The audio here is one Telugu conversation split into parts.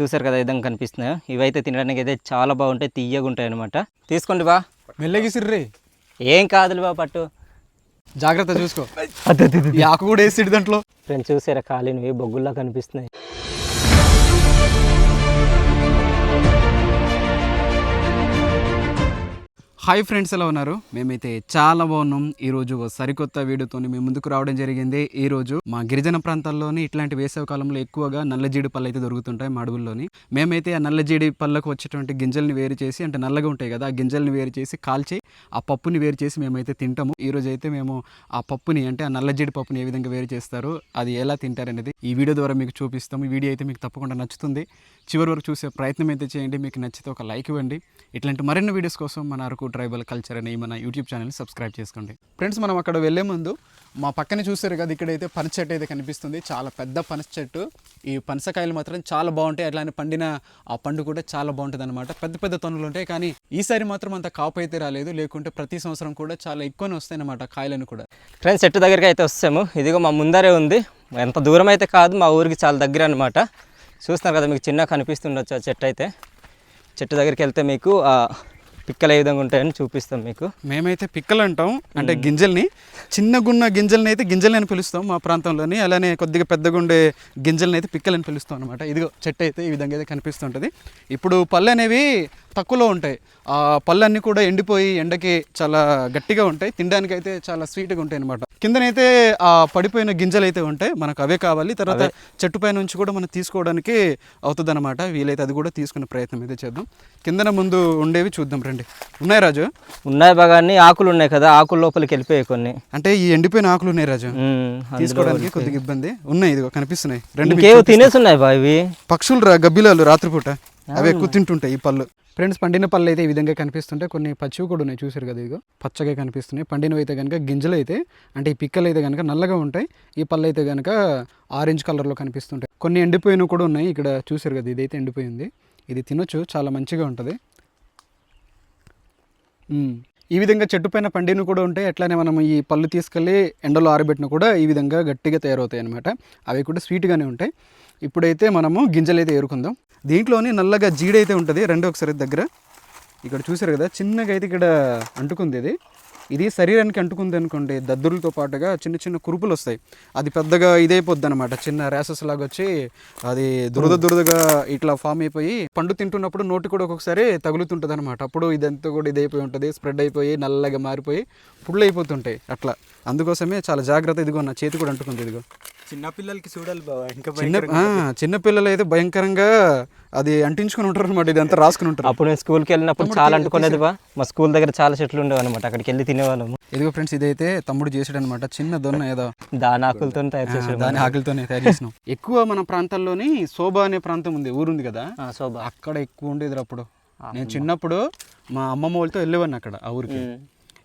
చూసారు కదా విధంగా కనిపిస్తున్నాయో. ఇవైతే తినడానికి అయితే చాలా బాగుంటాయి తీయగా ఉంటాయి అనమాట తీసుకోండి బా. మెల్లగిసిర్రే. ఏం కాదులు బా పట్టు. జాగ్రత్త చూసుకో. ఆకు కూడా వేసిడు దాంట్లో. ఫ్రెండ్స్ చూసారా కాలినవి బొగ్గుల్లా కనిపిస్తున్నాయి. హాయ్ ఫ్రెండ్స్ ఎలా ఉన్నారు? మేమైతే చాలా బాగున్నాం. ఈరోజు సరికొత్త వీడియోతో మేము ముందుకు రావడం జరిగింది. ఈ రోజు మా గిరిజన ప్రాంతాల్లోని ఇట్లాంటి వేసవి కాలంలో ఎక్కువగా నల్లజీడి పళ్ళు అయితే దొరుకుతుంటాయి మా అడవుల్లోని. మేమైతే ఆ నల్లజీడి పళ్ళకు వచ్చేటువంటి గింజల్ని వేరు చేసి అంటే నల్లగా ఉంటాయి కదా ఆ గింజల్ని వేరు చేసి కాల్చి ఆ పప్పుని వేరు చేసి మేమైతే తింటాము. ఈ అయితే మేము ఆ పప్పుని అంటే ఆ నల్లజీడి పప్పుని ఏ విధంగా వేరు చేస్తారు అది ఎలా తింటారనేది ఈ వీడియో ద్వారా మీకు చూపిస్తాము. ఈ వీడియో అయితే మీకు తప్పకుండా నచ్చుతుంది. చివరి వరకు చూసే ప్రయత్నం అయితే చేయండి. మీకు నచ్చితే ఒక లైక్ ఇవ్వండి. ఇట్లాంటి మరిన్ని వీడియోస్ కోసం మన అరకు ట్రైబల్ కల్చర్ అనే మన యూట్యూబ్ ఛానల్ సబ్స్క్రైబ్ చేసుకోండి. ఫ్రెండ్స్ మనం అక్కడ వెళ్ళే ముందు మా పక్కన చూసారు కదా ఇక్కడైతే పనస చెట్టు అయితే కనిపిస్తుంది. చాలా పెద్ద పనస చెట్టు. ఈ పనసకాయలు మాత్రం చాలా బాగుంటాయి. అట్లానే పండిన ఆ పండు కూడా చాలా బాగుంటుంది అనమాట పెద్ద పెద్ద తొనులు ఉంటాయి కానీ ఈసారి మాత్రం అంత కాపు అయితే రాలేదు. లేకుంటే ప్రతి సంవత్సరం కూడా చాలా ఎక్కువనే వస్తాయి అన్నమాట కాయలను కూడా. ఫ్రెండ్స్ చెట్టు దగ్గరికి అయితే వస్తాము. ఇదిగో మా ముందరే ఉంది. ఎంత దూరం అయితే కాదు మా ఊరికి చాలా దగ్గర అనమాట చూస్తున్నారు కదా మీకు చిన్న కనిపిస్తుండొచ్చు ఆ చెట్టు అయితే. చెట్టు దగ్గరికి వెళ్తే మీకు పిక్కలు ఏ విధంగా ఉంటాయని చూపిస్తాం మీకు. మేమైతే పిక్కలు అంటాం అంటే గింజల్ని. చిన్నగున్న గింజల్ని అయితే గింజల్ని అని పిలుస్తాం మా ప్రాంతంలోని అలానే కొద్దిగా పెద్దగా ఉండే గింజల్ని అయితే పిక్కలని పిలుస్తాం అనమాట ఇదిగో చెట్టు అయితే ఈ విధంగా అయితే కనిపిస్తుంటుంది ఇప్పుడు పళ్ళు అనేవి తక్కువలో ఉంటాయి. ఆ పళ్ళన్నీ కూడా ఎండిపోయి ఎండకి చాలా గట్టిగా ఉంటాయి. తినడానికి అయితే చాలా స్వీట్గా ఉంటాయి అనమాట కిందనైతే ఆ పడిపోయిన గింజలు అయితే ఉంటాయి. మనకు అవే కావాలి. తర్వాత చెట్టు పై నుంచి కూడా మనం తీసుకోవడానికి అవుతుంది అనమాట వీలైతే అది కూడా తీసుకునే ప్రయత్నం అయితే చేద్దాం. కిందన ముందు ఉండేవి చూద్దాం రండి. ఉన్నాయి రాజు? ఉన్నాయి బాగానే ఆకులు ఉన్నాయి కదా. ఆకుల లోపలికి వెళ్ళిపోయాయి కొన్ని. అంటే ఈ ఎండిపోయిన ఆకులు ఉన్నాయి రాజు? తీసుకోవడానికి కొద్దిగా ఇబ్బంది. ఉన్నాయి. ఇదిగో కనిపిస్తున్నాయి. రెండు తినేసి ఉన్నాయి బా ఇవి. పక్షులు రా గబ్బిలాలు రాత్రిపూట. అవి ఎక్కువ తింటుంటాయి ఈ పళ్ళు. ఫ్రెండ్స్ పండిన పళ్ళు అయితే ఈ విధంగా కనిపిస్తుంటాయి కొన్ని పచ్చివి కూడా ఉన్నాయి చూసారు కదా ఇదిగో. పచ్చగా కనిపిస్తున్నాయి. పండినవి అయితే కనుక గింజలు అయితే అంటే ఈ పిక్కలు అయితే కనుక నల్లగా ఉంటాయి. ఈ పళ్ళు అయితే కనుక ఆరెంజ్ కలర్లో కనిపిస్తుంటాయి. కొన్ని ఎండిపోయినవి కూడా ఉన్నాయి ఇక్కడ చూసారు కదా ఇదైతే ఎండిపోయింది. ఇది తినొచ్చు చాలా మంచిగా ఉంటుంది. ఈ విధంగా చెట్టు పైన పండిన కూడా ఉంటాయి అట్లానే మనం ఈ పళ్ళు తీసుకెళ్ళి ఎండలో ఆరబెట్టిన కూడా ఈ విధంగా గట్టిగా తయారవుతాయి అనమాట అవి కూడా స్వీట్గానే ఉంటాయి. ఇప్పుడైతే మనము గింజలు అయితే ఏరుకుందాం. దీంట్లోని నల్లగా జీడైతే ఉంటుంది రెండో ఒకసారి దగ్గర. ఇక్కడ చూసారు కదా చిన్నగా అయితే ఇక్కడ అంటుకుంది ఇది. ఇది శరీరానికి అంటుకుంది అనుకోండి దద్దులతో పాటుగా చిన్న చిన్న కురుపులు వస్తాయి. అది పెద్దగా ఇదైపోద్ది అనమాట చిన్న ర్యాసెస్ లాగా వచ్చి అది దురద దురదగా ఇట్లా ఫామ్ అయిపోయి పండు తింటున్నప్పుడు నోటి కూడా ఒక్కొక్కసారి తగులుతుంటుంది అనమాట అప్పుడు ఇదంతా కూడా ఇదైపోయి ఉంటుంది స్ప్రెడ్ అయిపోయి నల్లగా మారిపోయి పుళ్ళు అయిపోతుంటాయి అట్లా. అందుకోసమే చాలా జాగ్రత్త ఇదిగో నా చేతి కూడా అంటుకుంది ఇదిగో. చిన్నపిల్లలకి చూడాలి బాబా ఇంకా చిన్న ఆ, చిన్న పిల్లలు అయితే భయంకరంగా అది అంటించుకుని ఉంటారు అనమాట ఇదంతా రాసుకుని ఉంటారు. అప్పుడు నేను స్కూల్కి వెళ్ళినప్పుడు చాలా అంటుకునేది బా. మా స్కూల్ దగ్గర చాలా చెట్లు ఉండేవి అనమాట అక్కడికి వెళ్ళి తినేవాళ్ళము. ఇదిగో ఫ్రెండ్స్ ఇదైతే తమ్ముడు చేసాడు అనమాట చిన్న దొన్న ఏదో. దాని ఆకులతో తయారు చేసాడు దాని ఆకలితోనే తయారు చేసినాం. ఎక్కువ మన ప్రాంతాల్లోని శోభ అనే ప్రాంతం ఉంది ఊరుంది కదా. ఆ, శోభ. అక్కడ ఎక్కువ ఉండేది అప్పుడు. నేను చిన్నప్పుడు మా అమ్మమ్మ వాళ్ళతో వెళ్ళేవాడిని అక్కడ ఆ ఊరికి.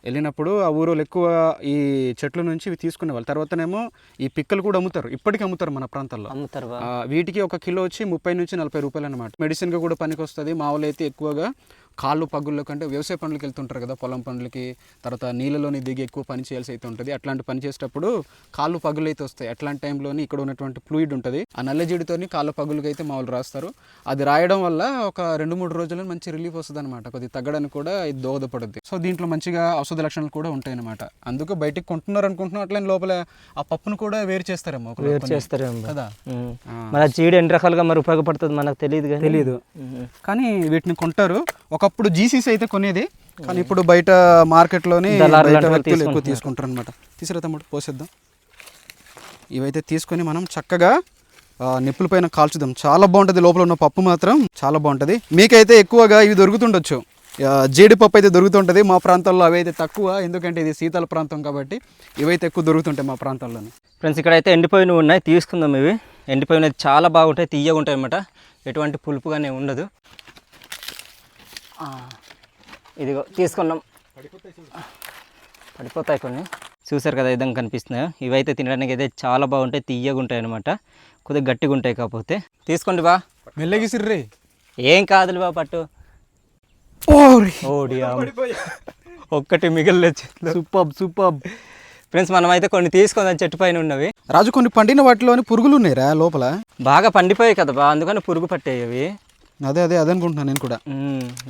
వెళ్ళినప్పుడు ఆ ఊరోళ్ళు ఎక్కువ ఈ చెట్ల నుంచి ఇవి తీసుకునేవాళ్ళు. తర్వాతనేమో ఈ పిక్కలు కూడా అమ్ముతారు. ఇప్పటికీ అమ్ముతారు మన ప్రాంతాల్లో. అమ్ముతారు వీటికి ఒక కిలో వచ్చి ముప్పై నుంచి నలభై రూపాయలు అనమాట మెడిసిన్గా కూడా పనికి వస్తుంది మా వాళ్ళు అయితే ఎక్కువగా కాళ్ళు పగుల్లో కంటే వ్యవసాయ పనులకు వెళ్తుంటారు కదా పొలం పనులకి తర్వాత నీళ్ళలోని దిగి ఎక్కువ పని చేయాల్సి అయితే ఉంటుంది. అట్లాంటి పని చేసేటప్పుడు కాళ్ళు పగులు అయితే వస్తాయి. అట్లాంటి టైంలోని ఇక్కడ ఉన్నటువంటి ఫ్లూయిడ్ ఉంటుంది. ఆ నల్లజీడితోని కాళ్ళ పగులకి అయితే మా వాళ్ళు రాస్తారు. అది రాయడం వల్ల ఒక రెండు మూడు రోజుల్లో మంచి రిలీఫ్ వస్తుంది అనమాట కొద్దిగా తగ్గడానికి కూడా ఇది దోహదపడుద్ది. సో దీంట్లో మంచిగా ఔషధ లక్షణాలు కూడా ఉంటాయి అనమాట అందుకు బయటికి కొంటున్నారు అనుకుంటున్నాం అట్లనే లోపల ఆ పప్పును కూడా వేరు చేస్తారేమో ఒక వేరు. చేస్తారేమో. కదా. మరి ఆ చీడ ఎన్ని రకాలుగా మరి ఉపయోగపడుతుంది? మనకు తెలియదు ఉమ్. కానీ వీటిని కొంటారు. ఒకప్పుడు జీసీసీ అయితే కొనేది కానీ ఇప్పుడు బయట మార్కెట్లోని బయట వ్యక్తులు ఎక్కువ తీసుకుంటారు అనమాట తీసురా తమ్ముడు పోసేద్దాం. ఇవైతే తీసుకొని మనం చక్కగా నిప్పుల పైన కాల్చుదాం. చాలా బాగుంటుంది లోపల ఉన్న పప్పు మాత్రం చాలా బాగుంటుంది. మీకైతే ఎక్కువగా ఇవి దొరుకుతుండొచ్చు. జీడిపప్పు అయితే దొరుకుతుంటుంది మా ప్రాంతాల్లో అవి అయితే తక్కువ ఎందుకంటే ఇది శీతల ప్రాంతం కాబట్టి ఇవైతే ఎక్కువ దొరుకుతుంటాయి మా ప్రాంతాల్లోనే. ఫ్రెండ్స్ ఇక్కడ అయితే ఎండిపోయినవి ఉన్నాయి తీసుకుందాం ఇవి. ఎండిపోయినవి చాలా బాగుంటాయి తీయగా ఉంటాయి అన్నమాట. ఎటువంటి పులుపుగానే ఉండదు. ఇదిగో తీసుకున్నాం. పడిపోతాయి కొన్ని. చూసారు కదా విధంగా కనిపిస్తున్నాయో ఇవైతే తినడానికి అయితే చాలా బాగుంటాయి తీయగా ఉంటాయి అనమాట కొద్దిగా గట్టిగా ఉంటాయి కాకపోతే. తీసుకోండి బా. మెల్లగిసిర్రే ఏం కాదులు బా పట్టు. ఓడి ఒక్కటి మిగిలిన చేతిలో సూపర్ సూపర్. ఫ్రెండ్స్ మనమైతే కొన్ని తీసుకుందాం చెట్టు పైన ఉన్నవి. రాజు కొన్ని పండిన వాటిలోని పురుగులు ఉన్నాయిరా లోపల? బాగా పండిపోయాయి కదా బా అందుకని పురుగు పట్టాయి అవి అదే అదే అదే అనుకుంటున్నాను నేను కూడా.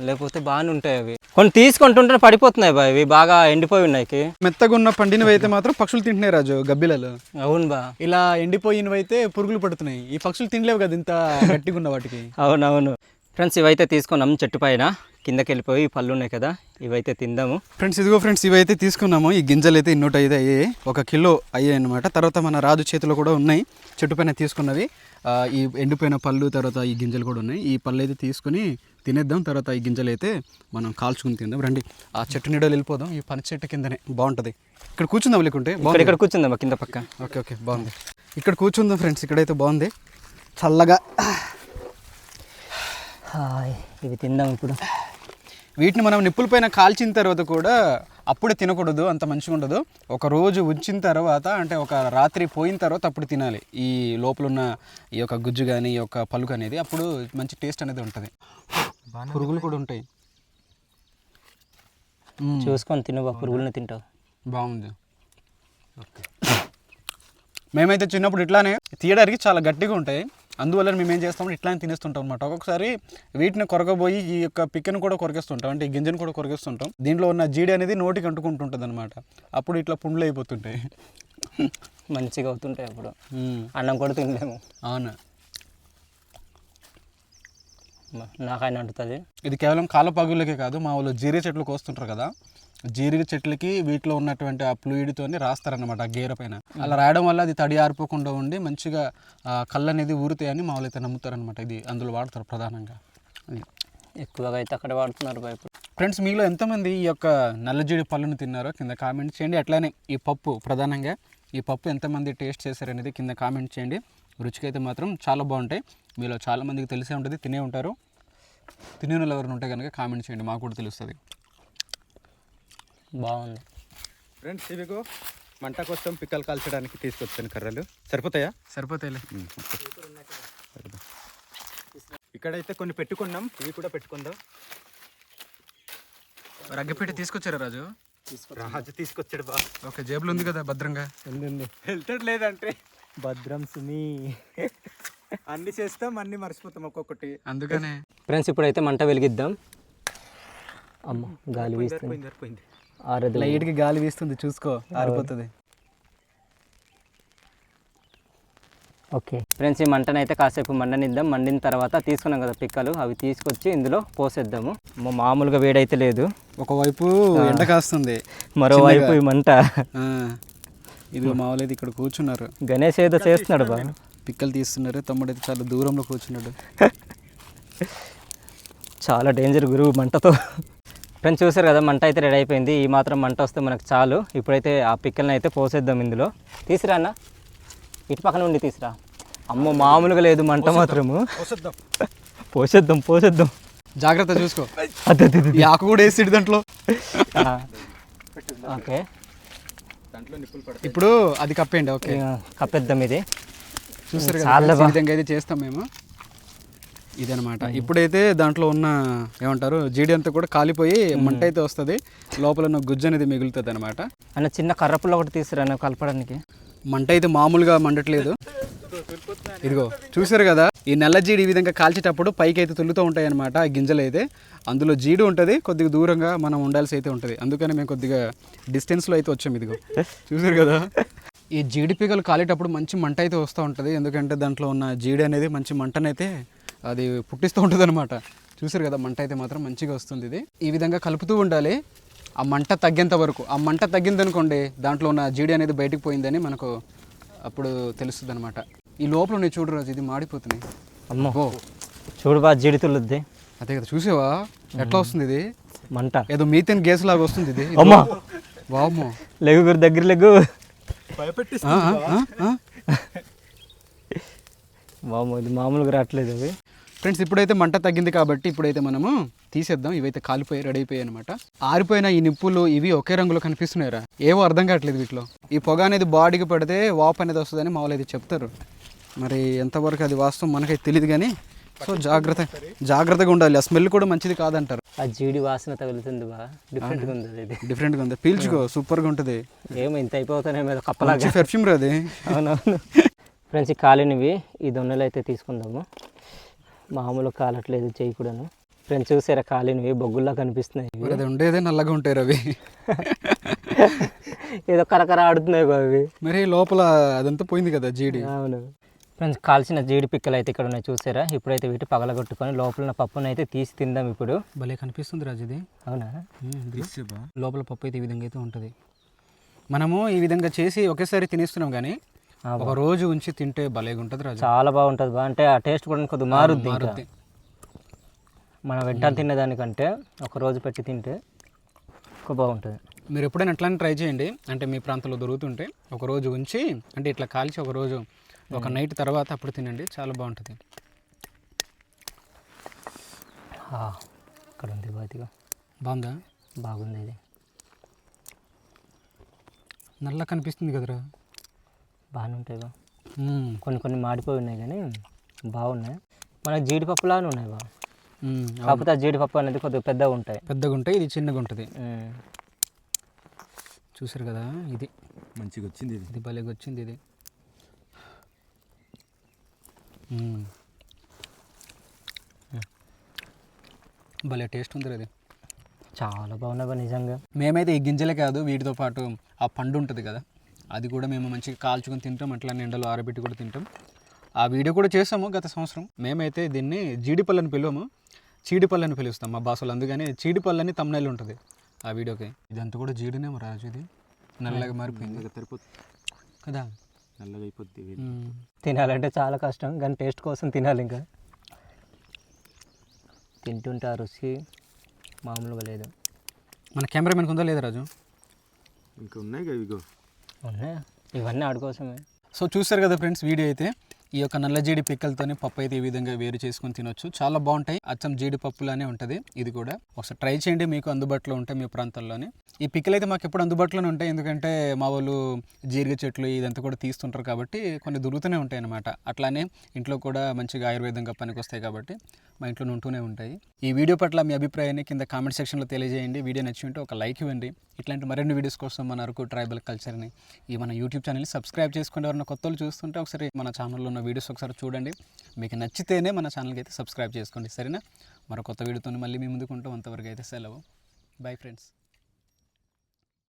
లేకపోతే బాగానే ఉంటాయి అవి. కొన్ని తీసుకుంటుంటే పడిపోతున్నాయి బా ఇవి. బాగా ఎండిపోయి ఉన్నాయి మెత్తగా ఉన్న పండినవి అయితే మాత్రం పక్షులు తింటున్నాయి రాజు గబ్బిలలో. అవును బా. ఇలా ఎండిపోయినవి అయితే పురుగులు పడుతున్నాయి. ఈ పక్షులు తినలేవు కదా ఇంత గట్టిగా ఉన్న వాటికి. అవునవును. ఫ్రెండ్స్ ఇవైతే తీసుకున్నాం చెట్టు పైన. కిందకి వెళ్ళిపోయి పళ్ళు ఉన్నాయి కదా ఇవైతే తిందాము. ఫ్రెండ్స్ ఇదిగో ఫ్రెండ్స్ ఇవైతే తీసుకున్నాము. ఈ గింజలు అయితే ఇన్నోటి అయితే అయ్యాయి. ఒక కిలో అయ్యాయి అనమాట తర్వాత మన రాజు చేతిలో కూడా ఉన్నాయి. చెట్టు పైన తీసుకున్నవి. ఆ, ఈ ఎండిపోయిన పళ్ళు తర్వాత ఈ గింజలు కూడా ఉన్నాయి. ఈ పళ్ళు అయితే తీసుకుని తినేద్దాం. తర్వాత ఈ గింజలు అయితే మనం కాల్చుకుని తిందాం. రండి. ఆ చెట్టు నీడలు వెళ్ళిపోదాం. ఈ పని చెట్టు కిందనే. బాగుంటుంది. ఇక్కడ కూర్చుందాం లేకుంటే బాగుంది. ఇక్కడ కూర్చుందాం కింద పక్క. ఓకే ఓకే బాగుంది. ఇక్కడ కూర్చుందాం ఫ్రెండ్స్. ఇక్కడైతే బాగుంది. చల్లగా. ఇవి తిందాం ఇప్పుడు. వీటిని మనం నిప్పుల పైన కాల్చిన తర్వాత కూడా అప్పుడే తినకూడదు అంత మంచిగా ఉండదు ఒక రోజు ఉంచిన తర్వాత అంటే ఒక రాత్రి పోయిన తర్వాత అప్పుడు తినాలి. ఈ లోపల ఉన్న ఈ యొక్క గుజ్జు కానీ ఈ యొక్క పలుకు అనేది అప్పుడు మంచి టేస్ట్ అనేది ఉంటుంది. పురుగులు కూడా ఉంటాయి. చూసుకొని తిను బా పురుగులను తింటావు. బాగుంది. మేమైతే చిన్నప్పుడు ఇట్లానే తీయడానికి చాలా గట్టిగా ఉంటాయి. అందువల్ల మేము ఏం చేస్తామంటే ఇట్లానే తినేస్తుంటాం అనమాట ఒక్కొక్కసారి వీటిని కొరకబోయి ఈ యొక్క పిక్కను కూడా కొరికేస్తుంటాం అంటే ఈ గింజను కూడా కొరికేస్తుంటాం దీంట్లో ఉన్న జీడి అనేది నోటికి అంటుకుంటుంటుంది అనమాట అప్పుడు ఇట్లా పుండ్లు అయిపోతుంటాయి. మంచిగా అవుతుంటాయి అప్పుడు. అన్నం కూడా తినలేము. అవును? నాకైనా అంటుతుంది. ఇది కేవలం కాలపాగులకే కాదు మా వాళ్ళు జీరే చెట్లు కోస్తుంటారు కదా. జీరిగ చెట్లకి వీటిలో ఉన్నటువంటి ఆ ఫ్లూయిడ్తోని రాస్తారనమాట ఆ గేర పైన. అలా రాయడం వల్ల అది తడి ఆరిపోకుండా ఉండి మంచిగా కళ్ళు అనేది ఊరుతాయని మా వాళ్ళు అయితే నమ్ముతారనమాట ఇది అందులో వాడతారు ప్రధానంగా. ఎక్కువగా అయితే అక్కడ వాడుతున్నారు ఇప్పుడు. ఫ్రెండ్స్ మీలో ఎంతమంది ఈ యొక్క నల్లజీడి పళ్ళును తిన్నారో కింద కామెంట్ చేయండి. అట్లానే ఈ పప్పు ప్రధానంగా ఈ పప్పు ఎంతమంది టేస్ట్ చేశారనేది కింద కామెంట్ చేయండి. రుచికైతే మాత్రం చాలా బాగుంటాయి. మీలో చాలా మందికి తెలిసే ఉంటుంది తినే ఉంటారు. తినే వాళ్ళు ఎవరైనా ఉంటే కనుక కామెంట్ చేయండి మాకు కూడా తెలుస్తుంది. బాగుంది. ఫ్రెండ్స్ ఇవిగో మంట కోసం పిక్కలు కాల్చడానికి తీసుకొచ్చాను కర్రలు. సరిపోతాయా? సరిపోతాయిలే. ఇక్కడైతే కొన్ని పెట్టుకున్నాం ఇవి కూడా పెట్టుకుందాం. రగ్గపెట్టి తీసుకొచ్చారా రాజు? రాజు తీసుకొచ్చాడు బా. ఓకే జేబులో ఉంది కదా భద్రంగా? వెళ్తాడు లేదంటే. భద్రం సుమి. అన్ని చేస్తాం అన్ని మర్చిపోతాం ఒక్కొక్కటి. అందుకనే. ఫ్రెండ్స్ ఇప్పుడైతే మంట వెలిగిద్దాం. అమ్మ గాలి సరిపోయింది ఆరదు. లైట్కి గాలి వీస్తుంది చూసుకో ఆరిపోతుంది. ఓకే. ఫ్రెండ్స్ ఈ మంటను అయితే కాసేపు మండనిద్దాం. మండిన తర్వాత తీసుకున్నాం కదా పిక్కలు అవి తీసుకొచ్చి ఇందులో పోసేద్దాము. మామూలుగా వేడైతే లేదు. ఒకవైపు ఎండ కాస్తుంది మరోవైపు ఈ మంట. ఇది మామూలు ఇక్కడ కూర్చున్నారు. గణేష్ ఏదో చేస్తున్నాడు బా పిక్కలు తీస్తున్నారు తమ్ముడు అయితే చాలా దూరంలో కూర్చున్నాడు. చాలా డేంజర్ గురువు మంటతో. ఫ్రెండ్స్ చూసారు కదా మంట అయితే రెడీ అయిపోయింది. ఈ మాత్రం మంట వస్తే మనకు చాలు. ఇప్పుడైతే ఆ పిక్కల్ని అయితే పోసేద్దాం ఇందులో. తీసిరా అన్న? ఇటు పక్కన ఉండి తీసిరా. అమ్మో మామూలుగా లేదు మంట మాత్రము. పోసేద్దాం. పోసేద్దాం జాగ్రత్త చూసుకో. అదే ఆకు కూడా వేసి దాంట్లో. ఆ. ఓకే. దాంట్లో నిప్పులు పడతాయి. ఇప్పుడు అది కప్పేయండి ఓకే. కప్పేద్దాం ఇది. చూసారు కదా. విధంగా అయితే చేస్తాం మేము. ఇదనమాట. ఇప్పుడైతే దాంట్లో ఉన్న ఏమంటారు జీడి అంతా కూడా కాలిపోయి మంట అయితే వస్తుంది. లోపల ఉన్న గుజ్జు అనేది మిగులుతుంది అనమాట అన్న చిన్న కర్రపుల్ల ఒకటి తీసుకురా కలపడానికి? మంట అయితే మామూలుగా మండట్లేదు. ఇదిగో చూసారు కదా? ఈ నల్ల జీడి ఈ విధంగా కాల్చేటప్పుడు పైకి అయితే తుల్లుతూ ఉంటాయి అనమాట ఆ గింజలు అయితే అందులో జీడి ఉంటుంది కొద్దిగా దూరంగా మనం ఉండాల్సి అయితే ఉంటుంది. అందుకని మేము కొద్దిగా డిస్టెన్స్లో అయితే వచ్చాం ఇదిగో. చూసారు కదా? ఈ జీడి పీకలు కాలేటప్పుడు మంచి మంట అయితే వస్తూ ఉంటుంది. ఎందుకంటే దాంట్లో ఉన్న జీడి అనేది మంచి మంటనైతే అది పుట్టిస్తూ ఉంటుంది అనమాట చూసారు కదా మంట అయితే మాత్రం మంచిగా వస్తుంది ఇది. ఈ విధంగా కలుపుతూ ఉండాలి. ఆ మంట తగ్గేంత వరకు. ఆ మంట తగ్గిందనుకోండి దాంట్లో ఉన్న జీడి అనేది బయటికి పోయిందని మనకు అప్పుడు తెలుస్తుంది అనమాట ఈ లోపల ఉన్నాయి చూడు రాజు ఇది మాడిపోతున్నాయి. అమ్మో. చూడు బా జీడి తుల్లుద్ది. అదే కదా చూసావా? ఎట్లా వస్తుంది ఇది? మంట. ఏదో మీథేన్ గ్యాస్ లాగా వస్తుంది ఇది. అమ్మా. వామ్మో. లెగు గురు దగ్గర లెగు. భయపెట్టి ఇది మామూలుగా రావట్లేదు అవి. ఫ్రెండ్స్ ఇప్పుడైతే మంట తగ్గింది కాబట్టి ఇప్పుడైతే మనము తీసేద్దాం. ఇవైతే కాలిపోయి రెడీ అయిపోయాయి అనమాట ఆరిపోయిన ఈ నిప్పులు ఇవి ఒకే రంగులో కనిపిస్తున్నాయిరా. ఏవో అర్థం కావట్లేదు వీటిలో. ఈ పొగ అనేది బాడీకి పడితే వాప్ అనేది వస్తుందని మామూలు అయితే చెప్తారు. మరి ఎంతవరకు అది వాస్తవం మనకైతే తెలియదు కానీ సో జాగ్రత్త జాగ్రత్తగా ఉండాలి. ఆ స్మెల్ కూడా మంచిది కాదంటారు. ఆ జీడి వాసన తగులుతుంది బా. డిఫరెంట్గా ఉంది ఇది. డిఫరెంట్గా ఉంది. పీల్చుకో సూపర్గా ఉంటుంది. ఏమో ఇంత అయిపోతానే మీద కప్పలాగా. పెర్ఫ్యూమ్ రాది అవునవును. ఫ్రెండ్స్ ఈ కాలినవి ఈ దొన్నలు అయితే తీసుకుందాము. మామూలు కాలట్లేదు చేయి కూడాను. ఫ్రెండ్స్ చూసారా కాలినవి బొగ్గుల్లా కనిపిస్తున్నాయి అది ఉండేదే నల్లగా ఉంటాయి రవి. ఏదో కరకర ఆడుతున్నాయి అవి మరి లోపల అదంతా పోయింది కదా జీడి. అవును. ఫ్రెండ్స్ కాల్చిన జీడి పిక్కలు అయితే ఇక్కడ ఉన్నాయి చూసారా? ఇప్పుడైతే వీటి పగలగొట్టుకొని లోపల ఉన్న పప్పును అయితే తీసి తిందాం ఇప్పుడు. భలే కనిపిస్తుంది రాజు ఇది. అవునా? లోపల పప్పు అయితే ఈ విధంగా అయితే ఉంటుంది. మనము ఈ విధంగా చేసి ఒకేసారి తినేస్తున్నాం కానీ ఒక రోజు ఉంచి తింటే భలేగా ఉంటుంది రాజు. చాలా బాగుంటుంది బా. అంటే ఆ టేస్ట్ కూడా కొద్దిగా మారుద్ది మారుద్ది. మనం వెంటనే తినేదానికంటే ఒక రోజు పెట్టి తింటే ఎక్కువ బాగుంటుంది. మీరు ఎప్పుడైనా అట్లానే ట్రై చేయండి. అంటే మీ ప్రాంతంలో దొరుకుతుంటే ఒక రోజు ఉంచి అంటే ఇట్లా కాల్చి ఒక రోజు ఒక నైట్ తర్వాత అప్పుడు తినండి. చాలా బాగుంటుంది. ఇక్కడ ఉంది బాతిగా బాగుందా? బాగుంది ఇది. నల్ల కనిపిస్తుంది కదరా. బాగానే ఉంటాయి బా. కొన్ని కొన్ని మాడిపోయి ఉన్నాయి కానీ బాగున్నాయి. మనకి జీడిపప్పులానే ఉన్నాయి బా. మ్మ్. కాకపోతే ఆ జీడిపప్పు అనేది కొద్దిగా పెద్దగా ఉంటాయి. పెద్దగా ఉంటాయి ఇది చిన్నగా ఉంటుంది. చూసారు కదా ఇది. మంచిగా వచ్చింది ఇది. ఇది భలేగా వచ్చింది ఇది. భలే టేస్ట్ ఉంది అది చాలా బాగున్నాయి బా నిజంగా. మేమైతే ఈ గింజలే కాదు వీటితో పాటు ఆ పండు ఉంటుంది కదా. అది కూడా మేము మంచిగా కాల్చుకొని తింటాం అట్లా ఎండలో ఆరబెట్టి కూడా తింటాం. ఆ వీడియో కూడా చేసాము గత సంవత్సరం. మేమైతే దీన్ని జీడిపళ్ళు అని పిలువము. చీడిపళ్ళు అని పిలుస్తాం మా భాషలో అందుకని చీడిపళ్ళు అని తమ్నైల్ ఉంటుంది ఆ వీడియోకి. ఇదంతా కూడా జీడినేమో రాజు ఇది. నల్లగా మారిపోయింది. కదా? నల్లగా అయిపోద్ది. తినాలంటే చాలా కష్టం కానీ టేస్ట్ కోసం తినాలి ఇంకా. తింటుంటే ఆ రుచి మామూలుగా లేదు. మన కెమెరామెన్కి ఉందా లేదా రాజు? ఇంకా ఉన్నాయి కదా ఇగో. ఉన్నాయా ఇవన్నీ ఆడుకోసమే సో చూస్తారు కదా ఫ్రెండ్స్ వీడియో అయితే. ఈ యొక్క నల్ల జీడి పిక్కలతోని పప్పు అయితే ఈ విధంగా వేరు చేసుకొని తినొచ్చు. చాలా బాగుంటాయి. అచ్చం జీడిపప్పులానే ఉంటుంది. ఇది కూడా. ఒకసారి ట్రై చేయండి. మీకు అందుబాటులో ఉంటాయి మీ ప్రాంతాల్లోనే. ఈ పిక్కలు అయితే మాకు ఎప్పుడు అందుబాటులోనే ఉంటాయి. ఎందుకంటే మా వాళ్ళు జీరిగ చెట్లు ఇదంతా కూడా తీస్తుంటారు కాబట్టి కొన్ని దొరుకుతూనే ఉంటాయి అన్నమాట. అట్లానే ఇంట్లో కూడా మంచిగా ఆయుర్వేదంగా పనికొస్తాయి కాబట్టి మా ఇంట్లో ఉంటూనే ఉంటాయి. ఈ వీడియో పట్ల మీ అభిప్రాయాన్ని కింద కామెంట్ సెక్షన్లో తెలియజేయండి. వీడియో నచ్చి ఉంటే ఒక లైక్ ఇవ్వండి. ఇట్లాంటి మరిన్ని వీడియోస్ కోసం మన అరకు ట్రైబల్ కల్చర్ని ఈ మన యూట్యూబ్ ఛానల్ని సబ్స్క్రైబ్ చేసుకుని ఎవరైనా కొత్త చూస్తుంటే ఒకసారి మన ఛానల్లో ఉన్న వీడియోస్ ఒకసారి చూడండి. మీకు నచ్చితేనే మన ఛానల్కి అయితే సబ్స్క్రైబ్ చేసుకోండి. సరేనా? మరో కొత్త వీడియోతో మళ్ళీ మీ ముందుకుంటాం అంతవరకు అయితే సెలవు. Bye friends.